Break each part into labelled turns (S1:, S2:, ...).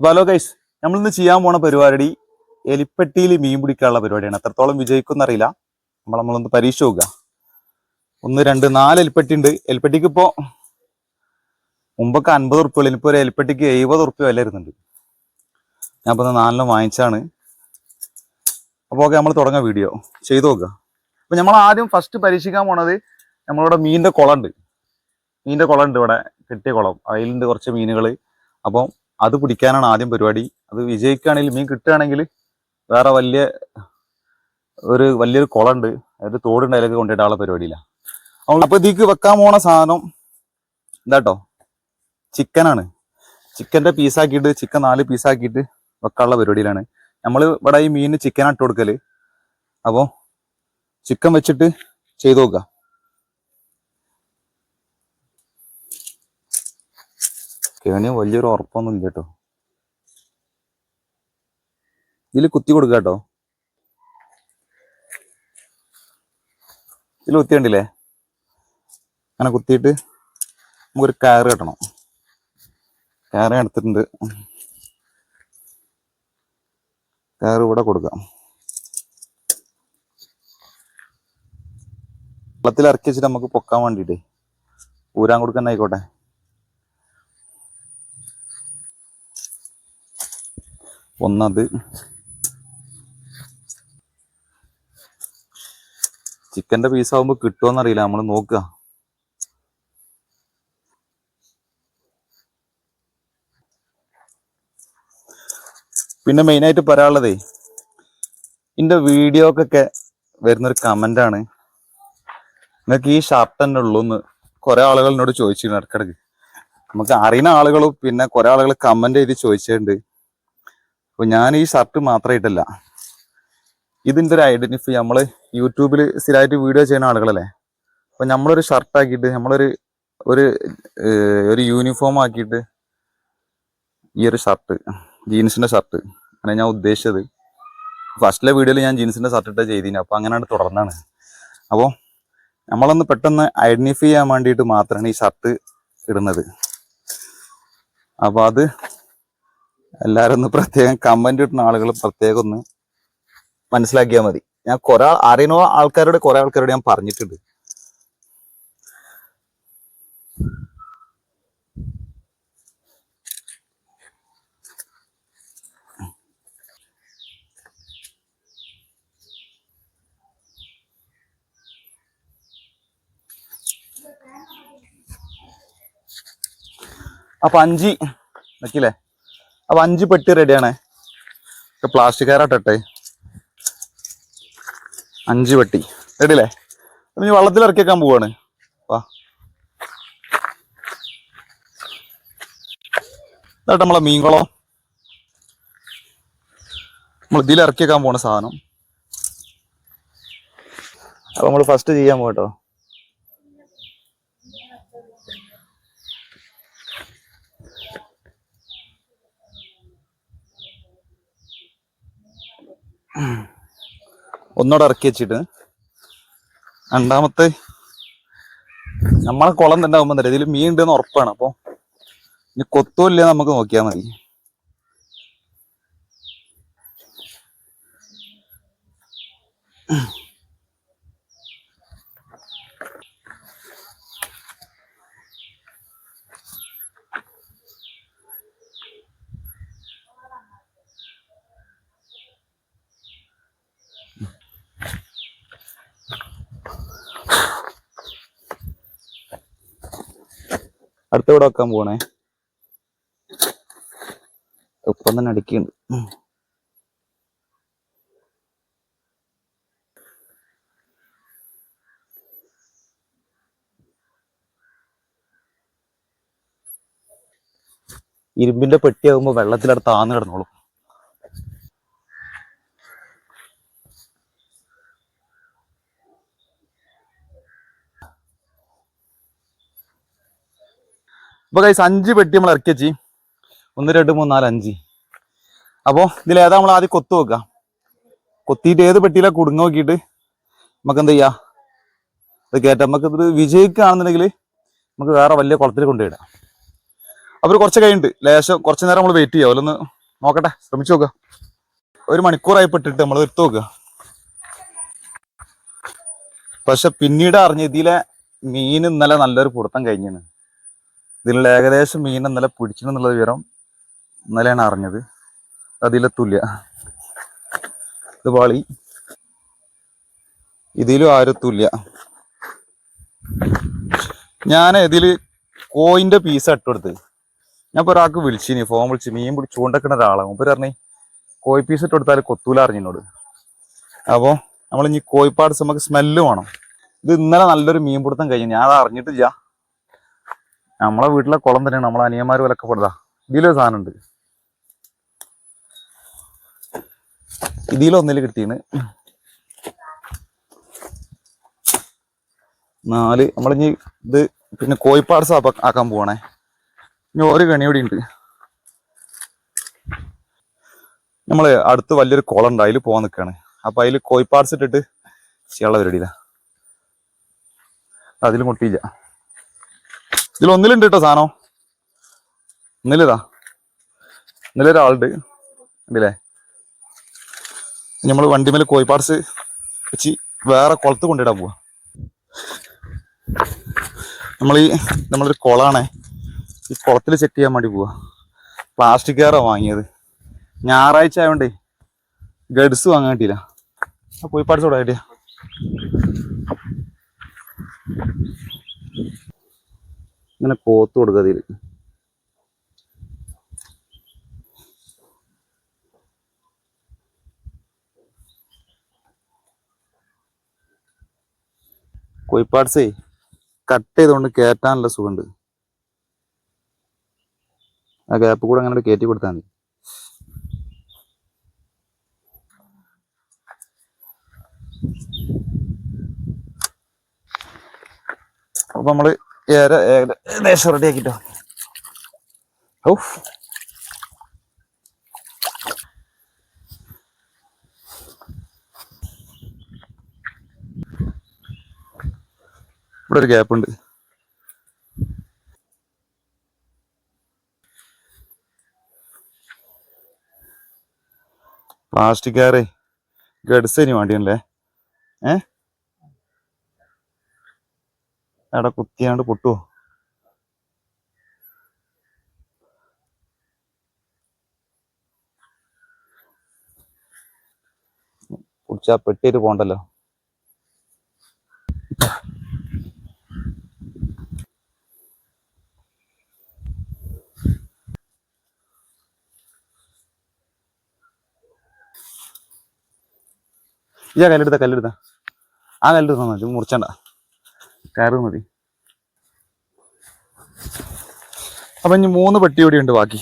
S1: അപ്പൊ hello guys നമ്മളിന്ന് ചെയ്യാൻ പോണ പരിപാടി എലിപ്പെട്ടിയിൽ മീൻ പിടിക്കാനുള്ള പരിപാടിയാണ്. എത്രത്തോളം വിജയിക്കും അറിയില്ല. നമ്മൾ നമ്മളൊന്ന് പരീക്ഷ നോക്കുക ഒന്ന് രണ്ട് നാല് എലിപ്പെട്ടി ഉണ്ട്. എലിപ്പെട്ടിക്ക് ഇപ്പോ മുമ്പൊക്കെ അൻപത് ഉറുപ്പ്യ ഇനിയിപ്പോ ഒരു എലിപ്പെട്ടിക്ക് എഴുപത് ഉറുപ്പ്യ വില ഞാൻ ഇപ്പൊ നാലിനും വാങ്ങിച്ചാണ് അപ്പോൾ ഓക്കെ നമ്മൾ തുടങ്ങാം വീഡിയോ ചെയ്തു നോക്കുക അപ്പൊ നമ്മൾ ആദ്യം ഫസ്റ്റ് പരീക്ഷിക്കാൻ പോണത് നമ്മളിവിടെ മീനിന്റെ കുളം ഉണ്ട്. മീനിന്റെ കുളം ഉണ്ട് ഇവിടെ. കെട്ടിയ കുളം. അതിലുണ്ട് കുറച്ച് മീനുകൾ അപ്പം അത് പിടിക്കാനാണ് ആദ്യം പരിപാടി. അത് വിജയിക്കുകയാണെങ്കിൽ മീൻ കിട്ടുകയാണെങ്കിൽ വേറെ വലിയ ഒരു വലിയൊരു കുളമുണ്ട്. അതായത് തോടുണ്ട് അതിലൊക്കെ കൊണ്ടിട്ടാനുള്ള പരിപാടിയില്ല അപ്പൊ ഇതിക്ക് വെക്കാൻ പോണ സാധനം എന്താട്ടോ ചിക്കനാണ് ചിക്കന്റെ പീസാക്കിയിട്ട് ചിക്കൻ നാല് പീസാക്കിയിട്ട് വെക്കാനുള്ള പരിപാടിയിലാണ്. നമ്മൾ ഇവിടെ ഈ മീനിന് ചിക്കനാട്ട് കൊടുക്കൽ. അപ്പോൾ ചിക്കൻ വെച്ചിട്ട് ചെയ്തു നോക്കാം കേണിയ വലിയൊരു ഉറപ്പൊന്നും ഇല്ല കേട്ടോ. ഇതിൽ കുത്തി കൊടുക്കുക കേട്ടോ. ഇതിൽ കുത്തി കണ്ടില്ലേ? അങ്ങനെ കുത്തിയിട്ട് നമുക്കൊരു കയറ് കെട്ടണം. കയറ് എടുത്തിട്ടുണ്ട് കയറ് ഇവിടെ കൊടുക്കാം. വെള്ളത്തിൽ ഇറക്കി വെച്ചിട്ട് നമുക്ക് പൊക്കാൻ വേണ്ടിയിട്ട് ഊരാൻ കൊടുക്കാൻ ആയിക്കോട്ടെ. ഒന്നത്. ചിക്കന്റെ പീസ് ആവുമ്പോ കിട്ടുമോന്നറിയില്ല നമ്മൾ നോക്കുക പിന്നെ മെയിനായിട്ട് പറയാനുള്ളതേ എന്റെ വീഡിയോക്കൊക്കെ വരുന്നൊരു കമന്റ് ആണ് നിങ്ങൾക്ക് ഈ ഷർട്ട് തന്നെ ഉള്ളൂ എന്ന് കുറെ ആളുകൾ എന്നോട് ചോദിച്ചിരുന്നു ഇടക്കിടക്ക്. നമുക്ക് അറിയുന്ന ആളുകളും പിന്നെ കുറേ ആളുകൾ കമന്റ് ചെയ്ത് ചോദിച്ചിട്ടുണ്ട്. അപ്പൊ ഞാൻ ഈ ഷർട്ട് മാത്രമായിട്ടല്ല ഇതിന്റെ ഒരു ഐഡന്റിഫൈ നമ്മൾ യൂട്യൂബിൽ സ്ഥിരമായിട്ട് വീഡിയോ ചെയ്യുന്ന ആളുകളല്ലേ? അപ്പൊ നമ്മളൊരു ഷർട്ട് ആക്കിയിട്ട് നമ്മളൊരു ഒരു ഒരു യൂണിഫോം ആക്കിയിട്ട് ഈ ഒരു ഷർട്ട് ജീൻസിന്റെ ഷർട്ട് അങ്ങനെ ഞാൻ ഉദ്ദേശിച്ചത്. ഫസ്റ്റിലെ വീഡിയോയിൽ ഞാൻ ജീൻസിന്റെ ഷർട്ട് ഇട്ട ചെയ്തിന്. അപ്പൊ അങ്ങനെയാണ് തുടർന്നാണ്. അപ്പോൾ നമ്മളൊന്ന് പെട്ടെന്ന് ഐഡന്റിഫൈ ചെയ്യാൻ വേണ്ടിയിട്ട് മാത്രമാണ് ഈ ഷർട്ട് ഇടുന്നത്. അപ്പോൾ അത് എല്ലാരും ഒന്ന് പ്രത്യേകം കമന്റ് ഇട്ടുന്ന ആളുകൾ പ്രത്യേകം ഒന്ന് മനസ്സിലാക്കിയാൽ മതി. ഞാൻ കുറെ അറിയുന്ന ആൾക്കാരോട് കുറെ ആൾക്കാരോട് ഞാൻ പറഞ്ഞിട്ടുണ്ട്. അപ്പൊ അഞ്ചി നോക്കിയില്ലേ അപ്പൊ അഞ്ച് പെട്ടി റെഡിയാണ് പ്ലാസ്റ്റിക് കയറാട്ടെ അഞ്ച് പെട്ടി. റെഡിയല്ലേ ഇനി വള്ളത്തിൽ ഇറക്കിയേക്കാൻ പോവാണ്. വാ. ഇതാട്ടെ നമ്മളെ മീൻകുളം. നമ്മൾ ഇതിൽ ഇറക്കിയേക്കാൻ പോണ സാധനം. അപ്പൊ നമ്മൾ ഫസ്റ്റ് ചെയ്യാൻ പോകട്ടോ ഒന്നോടെ ഇറക്കി വെച്ചിട്ട്. രണ്ടാമത്തെ നമ്മളെ കുളം തന്നെ ആകുമ്പോൾ തരാം ഇതിൽ മീൻ ഉണ്ടെന്ന് ഉറപ്പാണ്. അപ്പോൾ ഇനി കൊത്തുമില്ല നമുക്ക് നോക്കിയാൽ മതി. അടുത്ത ഇവിടെ വെക്കാൻ പോണേ ഒപ്പം തന്നെ അടുക്കിയുണ്ട്. ഇരുമ്പിന്റെ പെട്ടിയാകുമ്പോ വെള്ളത്തിലടുത്ത് ആന്ന് കിടന്നോളും അപ്പൊ കൈസ് അഞ്ച് പെട്ടി നമ്മൾ ഇറക്കി വെച്ചി. ഒന്ന് രണ്ട് മൂന്ന് നാല് അഞ്ച്. അപ്പോ ഇതിൽ ഏതാ നമ്മൾ ആദ്യം കൊത്തു വെക്കുക കൊത്തിയിട്ട് ഏത് പെട്ടിയിലാണ് കുടുങ്ങ നോക്കിയിട്ട് നമുക്ക് എന്ത് ചെയ്യാ? ഇത് കയറ്റാം നമുക്ക് ഇത് വിജയിക്കുകയാണെന്നുണ്ടെങ്കിൽ നമുക്ക് വേറെ വലിയ കുളത്തിൽ കൊണ്ടുപോയിടാം. അവർ കുറച്ച് കഴിഞ്ഞിട്ട് ലേശം കുറച്ച് നേരം നമ്മൾ വെയിറ്റ് ചെയ്യാം. അതിലൊന്ന് നോക്കട്ടെ. ശ്രമിച്ചു നോക്കുക. ഒരു മണിക്കൂറായി പെട്ടിട്ട് നമ്മൾ എടുത്തു നോക്കുക. പക്ഷെ പിന്നീട് അറിഞ്ഞ ഇതിലെ മീൻ ഇന്നലെ നല്ലൊരു പൊടുത്തം കഴിഞ്ഞാണ് ഇതിലുള്ള ഏകദേശം മീൻ ഇന്നലെ പിടിച്ചിട്ടുള്ള വിവരം ഇന്നലെയാണ് അറിഞ്ഞത്. അതിലെത്തൂല്ല ഇത് പാളി. ഇതിലും ആരെത്തൂല്ല ഞാൻ ഇതിൽ കോയിന്റെ പീസ് ഇട്ടെടുത്ത് ഞാൻ ഇപ്പൊ ഒരാൾക്ക് വിളിച്ചിനി ഫോൺ വിളിച്ച്. മീൻ പിടിച്ച് ചൂണ്ടക്കുന്ന ഒരാളാണ്. മുമ്പ് പറഞ്ഞേ കോയി പീസ് ഇട്ട് കൊടുത്താൽ കൊത്തൂല അറിഞ്ഞിനോട് അപ്പോൾ നമ്മൾ ഇനി കോയിപ്പാട് നമുക്ക് സ്മെല്ല് വേണം. ഇത് ഇന്നലെ നല്ലൊരു മീൻ പിടുത്തം കഴിഞ്ഞു. ഞാൻ അറിഞ്ഞിട്ടില്ല. നമ്മളെ വീട്ടിലെ കുളം തന്നെയാണ്. നമ്മളെ അനിയന്മാർ വിലക്കെ പെടുതാ ഇതിലൊരു സാധനം ഉണ്ട് ഇതിലൊന്നിൽ കിട്ടീന്. നാല് നമ്മളിനി ഇത് പിന്നെ കോഴിപ്പാട് സാപ്പ് ആക്കാൻ പോവണേ. ഇനി ഒരു കണി കൂടി ഉണ്ട്. നമ്മൾ അടുത്ത് വലിയൊരു കുളം ഉണ്ട്. അതിൽ പോവാൻ നിൽക്കുകയാണ് അപ്പൊ അതിൽ കോഴിപ്പാട്സ് ഇട്ടിട്ട് ചെയ്യാനുള്ള പരിപാടിയില്ല അതിൽ മുട്ടിയില്ല. ഇതിൽ ഒന്നിലുണ്ട് കേട്ടോ സാധനം. ഒന്നിലിതാ. ഒന്നിലൊരാളുണ്ട്. ഉണ്ടല്ലേ നമ്മൾ വണ്ടിമേൽ കോഴിപ്പാട്സ് വെച്ച് വേറെ കുളത്ത് കൊണ്ടിടാൻ പോവാ. നമ്മൾ ഈ നമ്മളൊരു കുളമാണേ ഈ കുളത്തിൽ ചെക്ക് ചെയ്യാൻ വേണ്ടി പോവാ. പ്ലാസ്റ്റിക് കയറാണ് വാങ്ങിയത്. ഞായറാഴ്ച ആയതുകൊണ്ടേ ഗഡ്സ് വാങ്ങാൻ കിട്ടിയില്ല. ആ കോഴിപ്പാട്സ് ഇവിടെ കിട്ടിയ? ഇങ്ങനെ കോത്ത് കൊടുക്കുക അതിൽ കോഴിപ്പാട്സേ കട്ട് ചെയ്തുകൊണ്ട് കയറ്റാനുള്ള സുഖമുണ്ട്. ആ ഗ്യാപ്പ് കൂടെ അങ്ങനെ കയറ്റി കൊടുത്താൽ മതി. അപ്പൊ നമ്മൾ ഏര ഏക- ഏകദേശം റെഡി ആക്കിട്ടോ. ഔഫ്. ഇവിടെ ഒരു ഗ്യാപ്പ് ഉണ്ട്. പ്ലാസ്റ്റിക് കാറേ ഗഡ്സിന് വേണ്ടിയല്ലേ ഏ? അവിടെ കുത്തിയാണ്ട് പൊട്ടുവോ? കുടിച്ചാ പെട്ടിയിട്ട് പോണ്ടല്ലോ. ഇയാ കല്ലെടുത്ത കല്ലെടുത്ത. ആ കല്ലെടുത്ത മുറിച്ചണ്ട. കയറ് മതി. അപ്പൊ ഇനി മൂന്ന് പെട്ടി കൂടി ഉണ്ട് ബാക്കി.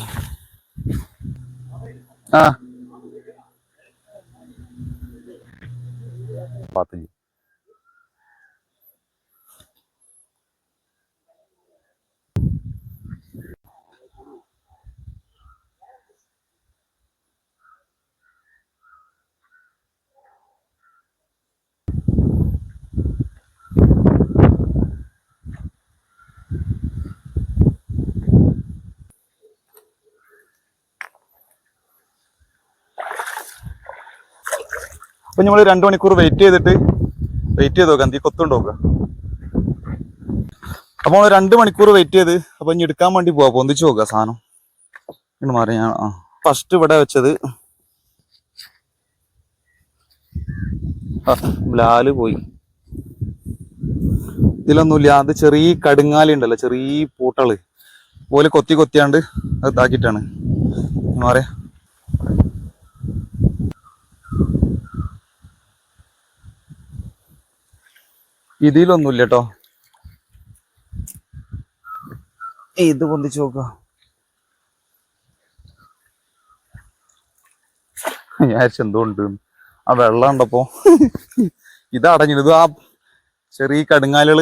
S1: ആ. പാത്തഞ്ച് അപ്പൊ നമ്മൾ രണ്ടു മണിക്കൂർ വെയിറ്റ് ചെയ്തിട്ട് വെയിറ്റ് ചെയ്ത് നോക്കാം തീ കൊത്തുകൊണ്ട് നോക്കുക അപ്പൊ നമ്മൾ രണ്ട് മണിക്കൂർ വെയിറ്റ് ചെയ്ത് അപ്പൊ ഇനി എടുക്കാൻ വേണ്ടി പോവാ. പൊന്തിച്ച് നോക്കുക സാധനം. ഇങ്ങോട്ട് മാറി ഞാൻ ആ. ഫസ്റ്റ് ഇവിടെ വെച്ചത്. ലാൽ പോയി. ഇതിലൊന്നുമില്ല അത് ചെറിയ കടുങ്ങാലി ഉണ്ടല്ലോ ചെറിയ പൂട്ടൾ. പോലെ കൊത്തി കൊത്തിയാണ്ട് അത് ഇതാക്കിയിട്ടാണ്. മാറിയ. ഇതിലൊന്നുമില്ല കേട്ടോ ഇത് പൊന്തിച്ച് നോക്കുക ഞാൻ എന്തുകൊണ്ട് ആ വെള്ളം ഉണ്ടപ്പോ ഇത് അടഞ്ഞിട്ട് ഇത് ആ ചെറിയ കടുങ്ങാലുകൾ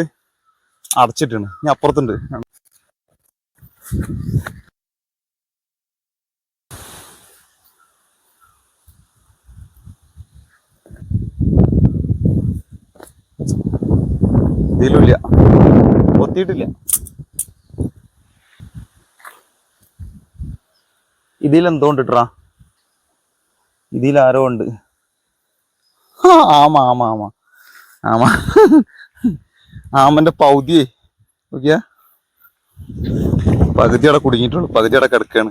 S1: അടച്ചിട്ടാണ്. ഇനി അപ്പുറത്തുണ്ട്. ഇതിലുമില്ല കൊത്തിയിട്ടില്ല ഇതിലെന്തോ ഉണ്ട് ഇതിലാരോ ഉണ്ട്? ആമ ആമ ആമ. ആമ. ആമന്റെ പൗതിയെ. നോക്കിയാ. പകുതി അവിടെ കുടുങ്ങിയിട്ടുള്ളൂ. പകുതി അവിടെ കിടക്കാണ്.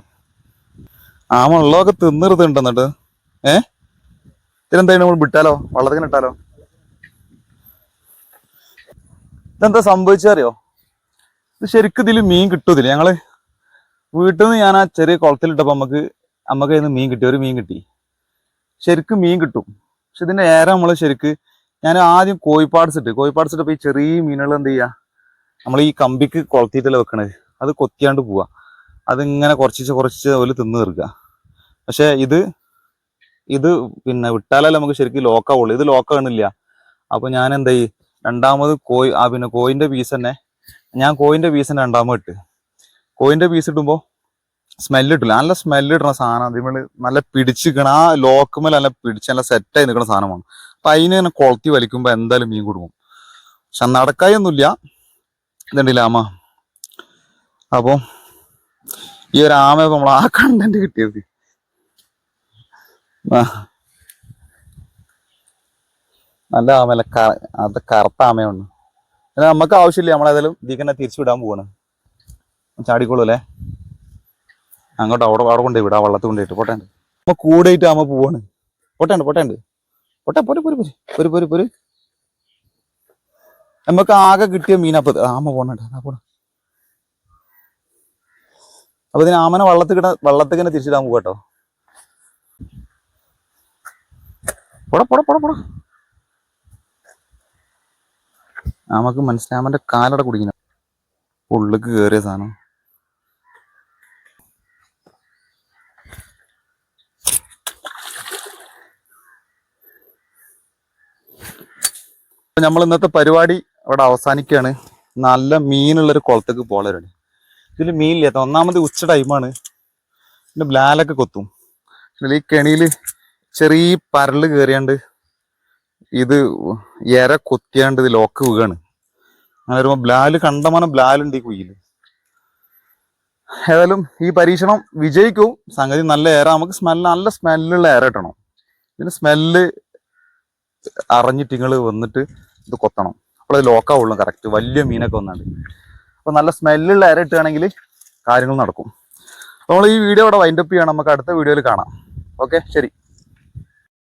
S1: ആമ ഉള്ളതൊക്കെ തിന്നിറുതുണ്ട് എന്നിട്ട്. ഏ? ഇതിലെന്തായാലും നമ്മൾ വിട്ടാലോ? വള്ളത്തിന് ഇട്ടാലോ? ഇതെന്താ സംഭവിച്ചറിയോ ഇത് ശരിക്കും ഇതിൽ മീൻ കിട്ടൂതില്ല ഞങ്ങൾ വീട്ടിൽ നിന്ന് ഞാൻ ആ ചെറിയ കുളത്തിലിട്ടപ്പോ നമുക്ക് നമുക്ക് അതിന് മീൻ കിട്ടി ഒരു മീൻ കിട്ടി. ശരിക്കും മീൻ കിട്ടും. പക്ഷെ ഇതിന്റെ ഏറെ നമ്മൾ ശരിക്ക് ഞാൻ ആദ്യം കോഴിപ്പാട്സ് ഇട്ട് ഈ ചെറിയ മീനുകൾ എന്ത് ചെയ്യാ? നമ്മൾ ഈ കമ്പിക്ക് കൊളത്തിയിട്ടല്ലേ വെക്കണത്. അത് കൊത്തിയാണ്ട് പോവാ. അതിങ്ങനെ കുറച്ച് കുറച്ച് ഓൽ തിന്ന് തീർക്കുക. പക്ഷെ ഇത് ഇത് പിന്നെ വിട്ടാലല്ലേ നമുക്ക് ശരിക്കും ലോക്കാവുള്ളൂ ഇത് ലോക്കാണില്ല അപ്പൊ ഞാൻ എന്തായി രണ്ടാമത് കോയ് ആ പിന്നെ കോയിന്റെ പീസ് തന്നെ. ഞാൻ കോയിന്റെ പീസ് തന്നെ രണ്ടാമത് ഇട്ട്. കോയിന്റെ പീസ് ഇടുമ്പോൾ സ്മെല്ല് ഇട്ടില്ല. നല്ല സ്മെല്ല് ഇടുന്ന സാധനം. അതിമ നല്ല പിടിച്ചിരിക്കണം ആ ലോക്കുമേൽ നല്ല പിടിച്ച് നല്ല സെറ്റായി നിൽക്കുന്ന സാധനമാണ്. അപ്പൊ അതിന് തന്നെ കൊളത്തി വലിക്കുമ്പോ എന്തായാലും മീൻ കൊടുക്കും പക്ഷെ നടക്കായൊന്നുമില്ല. ഇതുണ്ടല്ലേ ആമ? അപ്പൊ ഈ ഒരു ആമ നമ്മൾ ആ കണ്ടന്റ് കിട്ടിയത്. നല്ല ആമല അത് കറുത്ത ആമയാണ്. എന്നാൽ നമുക്ക് ആവശ്യമില്ല നമ്മളേതായാലും ഇതിൽ തന്നെ തിരിച്ചു വിടാൻ പോവാണ്. ചാടിക്കോളൂ അല്ലേ അങ്ങോട്ട് അവിടെ അവിടെ കൊണ്ടുപോയി വിടാം വള്ളത്തിൽ കൊണ്ടുപോയിട്ട്. പോട്ടേണ്ട് അമ്മ കൂടെയിട്ട് ആമ പോവാണ്. പോട്ടേണ്ട് പോട്ടേണ്ട് പോട്ടെ പോരെ പോര് പോര്. പോര് പോര് പോര്. നമുക്ക് ആകെ കിട്ടിയ മീനപ്പത് ആമ പോണണ്ട ആ അപ്പൊ ഇതിന് ആമനെ വള്ളത്തിൽ കിട വള്ളത്തിൽ തന്നെ തിരിച്ചിടാൻ പോകട്ടോ പോടാ പോടാ പോടാ പോടാ. നമുക്ക് മനസ്സിലായി കാലട കുടിക്കണം. ഉള്ളിക്ക് കയറിയ സാധനം. നമ്മൾ ഇന്നത്തെ പരിപാടി അവിടെ അവസാനിക്കുകയാണ്. നല്ല മീനുള്ളൊരു കുളത്തേക്ക് പോളരുണ്ട് ഇതിൽ മീനില്ല? ഒന്നാമത് ഉച്ച ടൈമാണ് പിന്നെ ബ്ലാലൊക്കെ കൊത്തും. ഈ കെണിയിൽ ചെറിയ പരൽ കയറിയാണ്ട് ഇത് എര കൊത്തിയാണ്ട് ഇത് ലോക്ക് വീകാണ് അങ്ങനെ വരുമ്പോൾ ബ്ലാൽ കണ്ടമാനം ബ്ലാലുണ്ട് ഈ കുയിൽ ഏതായാലും ഈ പരീക്ഷണം വിജയിക്കും. സംഗതി നല്ല ഏറ നമുക്ക് സ്മെല്ല് നല്ല സ്മെല്ലുള്ള എര കിട്ടണം. ഇതിന് സ്മെല്ല് അറിഞ്ഞിട്ട് നിങ്ങൾ വന്നിട്ട് ഇത് കൊത്തണം. അപ്പോൾ അത് ലോക്കാവുള്ളൂ കറക്റ്റ് വലിയ മീനൊക്കെ വന്നാണ്ട്. അപ്പോൾ നല്ല സ്മെല്ലുള്ള ഏര ഇട്ടുകയാണെങ്കിൽ കാര്യങ്ങൾ നടക്കും. നമ്മൾ ഈ വീഡിയോ ഇവിടെ വൈൻഡപ്പ് ചെയ്യണം. നമുക്ക് അടുത്ത വീഡിയോയിൽ കാണാം. ഓക്കെ ശരി.